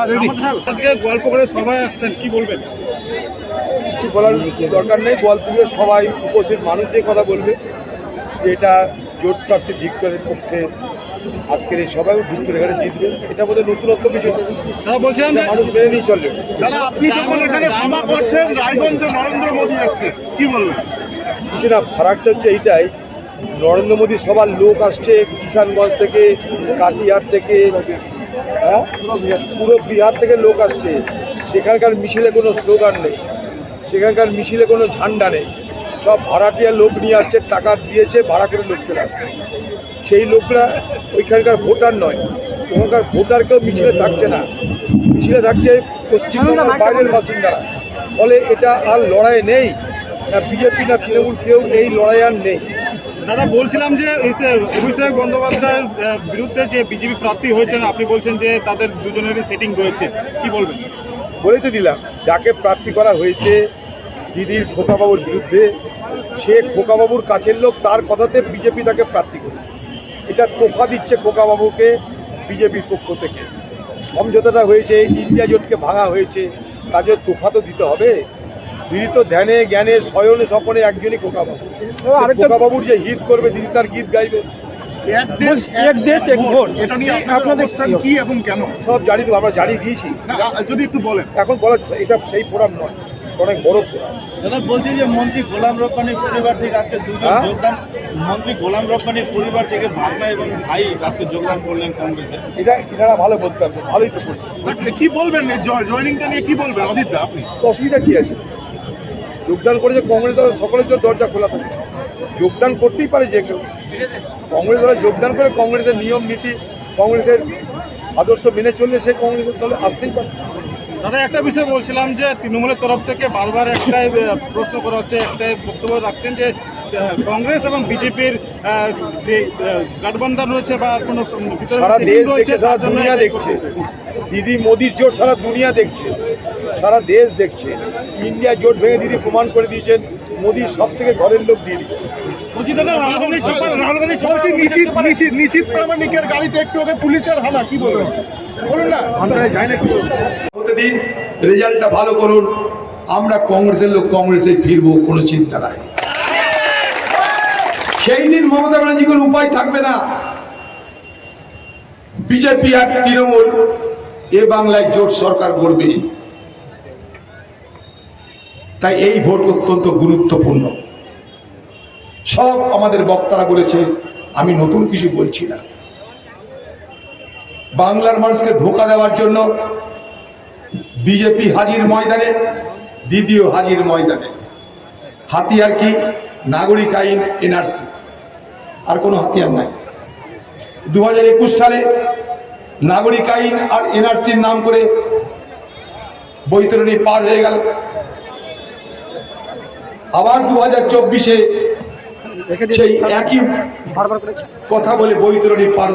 আজকে গল্প করে সবাই আসছেন কি বলবেন? কিছু বলার দরকার নেই গোয়ালপুরের সবাই উপস্থিত মানুষই কথা বলবে যে এটা জোট প্রার্থী ভিক্টরের পক্ষে আজকের এই সবাই ভিক্টর এখানে জিতবে। এটা বোধহয় নতুনত্ব কিছু বলছিলাম মানুষ মেনে নিয়ে চলবে। দাদা আপনি যখন এখানে সভা করছেন রায়গঞ্জে নরেন্দ্র মোদী আসছে কি বলবেন? কিছু না ফারাকটা হচ্ছে এইটাই নরেন্দ্র মোদী সবার লোক আসছে কিষানগঞ্জ থেকে কাটিহার থেকে হ্যাঁ? পুরো বিহার থেকে লোক আসছে। সেখানকার মিছিলে কোনো স্লোগান নেই। সেখানকার মিছিলে কোনো ঝান্ডা নেই। সব ভাড়াটিয়া লোক নিয়ে আসছে টাকা দিয়েছে ভাড়া করে লোক চলে আসছে। সেই লোকরা ওইখানকার ভোটার নয়। ওখানকার ভোটার কেউ মিছিলে থাকছে না। মিছিলে থাকছে পশ্চিমবঙ্গের বাইরের বাসিন্দারা। ফলে এটা আর লড়াই নেই। না বিজেপি না তৃণমূল কেউ এই লড়াই আর নেই। দাদা, বলছিলাম যে অভিষেক বন্দ্যোপাধ্যায়ের বিরুদ্ধে যে বিজেপি প্রার্থী হয়েছেন, আপনি বলছেন যে তাদের দুজনেরই সেটিং রয়েছে। কি বলবেন? বলেই তো দিলাম, যাকে প্রার্থী করা হয়েছে দিদির খোকাবাবুর বিরুদ্ধে, সে খোকাবাবুর কাছের লোক, তার কথাতে বিজেপি তাকে প্রার্থী করেছে। এটা তোফা দিচ্ছে খোকাবাবুকে বিজেপির পক্ষ থেকে। সমঝোতাটা হয়েছে, ইন্ডিয়া জোটকে ভাঙা হয়েছে কাজে তোফা তো দিতে হবে। দিদি তো ধ্যানে জ্ঞানে শয়নে স্বপনে একজনই খোকাবাবু। খোকাবাবুর যে হিত করবে দিদি তার গীত গাইবে। এক দেশ এক দেশ এক ভোট। এটা নিয়ে আপনার অবস্থান কি এবং কেন? সব জানি তো আমরা জানিয়ে দিয়েছি। যদি একটু বলেন। এখন বলা এটা সেই ফোরাম নয় অনেক বড় ফোরাম দাদা বলছি যে মন্ত্রী গোলাম রব্বানির পরিবার থেকে আজকে দুজন হ্যাঁ? যোগদান মন্ত্রী গোলাম রব্বানির পরিবার থেকে ভাগনা এবং ভাই আজকে যোগদান করলেন কংগ্রেসে। এটা এনারা ভালো বলতে পারবে ভালোই তো করছে। কি বলবেন জয়নিংটা নিয়ে কি বলবেন? অদিত আপনি? অসুবিধা কী আছে? যোগদান করেছে কংগ্রেস দলের সকলের জন্য দরজা খোলা থাকে। যোগদান করতেই পারে যে কেউ। কংগ্রেস দলে যোগদান করে কংগ্রেসের নিয়ম, নীতি, কংগ্রেসের আদর্শ মেনে চললে সে কংগ্রেসের দলে আসতেই পারে। দাদা, একটা বিষয় বলছিলাম যে তৃণমূলের তরফ থেকে বারবার একটাই প্রশ্ন করা হচ্ছে, একটাই বক্তব্য রাখছেন যে কংগ্রেস এবং বিজেপির যে গঠবন্ধন রয়েছে বা কোনো ভিতরে সারা দেশ রয়েছে, দেখছে সারা দুনিয়া দেখছে। দিদি মোদির জোট সারা দুনিয়া দেখছে। সারা দেশ দেখছে। ইন্ডিয়া জোট ভেঙে দিদি প্রমাণ করে দিয়েছেন। মোদির সব থেকে ঘরের লোক দিদি নিশীত প্রামাণিকের গাড়িতে একটু আগে পুলিশের হানা কি বলবেন? বলুন না। আমরা যাই না হতে দিন রেজাল্টটা ভালো করুন। আমরা কংগ্রেসের লোক কংগ্রেসে ফিরবো কোনো চিন্তা নাই। সেই দিন মমতা ব্যানার্জি কোনো উপায় থাকবে না। বিজেপি আর তৃণমূল, এ বাংলায় জোট সরকার করবে তাই এই ভোট অত্যন্ত গুরুত্বপূর্ণ। সব আমাদের বক্তারা বলেছে, আমি নতুন কিছু বলছি না। বাংলার মানুষকে ধোকা দেওয়ার জন্য বিজেপি হাজির ময়দানে, দ্বিতীয় হাজির ময়দানে। হাতিয়ার কি? নাগরিক আইন, এনআরসি। আর কোনো হাতিয়ার নাই। দু হাজার একুশ সালে নাগরিক আইন আর এনআরসির নাম করে বৈতরণী পার হয়ে গেল। আবার দু হাজার চব্বিশে সেই একই কথা বলে বৈতরণী পার